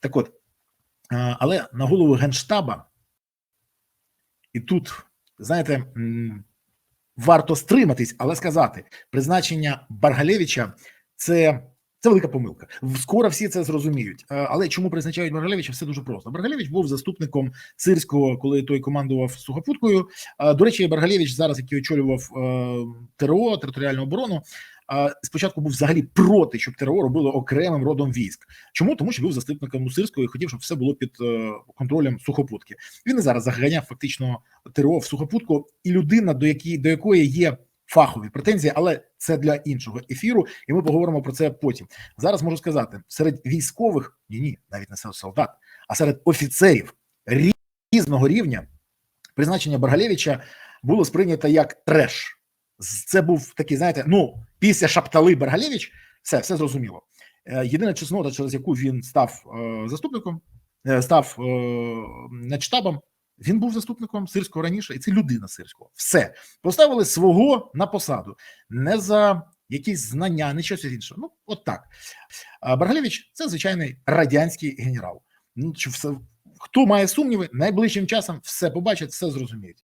Так от, е, але на голову генштаба, і тут, знаєте, варто стриматись, але сказати, призначення Баргалевича це. Це велика помилка. Скоро всі це зрозуміють. Е, Але чому призначають Баргалевича? Все дуже просто. Баргалевич був заступником Сирського, коли той командував сухопуткою. Е, До речі, Баргалевич зараз, який очолював е, ТРО, територіальну оборону, спочатку був взагалі проти, щоб ТРО робило окремим родом військ. Чому? Тому що був заступником Сирського і хотів, щоб все було під контролем сухопутки. Він і зараз заганяв фактично ТРО в сухопутку, і людина, до якої до якої є фахові претензії, але це для іншого ефіру, і ми поговоримо про це потім. Зараз можу сказати, серед військових ні, ні, навіть не серед солдат, а серед офіцерів різного рівня призначення Баргалевича було сприйнято як треш. Це був такий, знаєте, ну після Шаптали Баргалевич, все, все зрозуміло. Е, Єдина чеснота, через яку він став е, заступником, е, став начштабом, він був заступником сирського раніше, і це людина сирського. Все поставили свого на посаду, не за якісь знання, не щось інше. Ну, от так. Баргалєвич це звичайний радянський генерал. Ну, хто має сумніви, найближчим часом все побачать, все зрозуміють.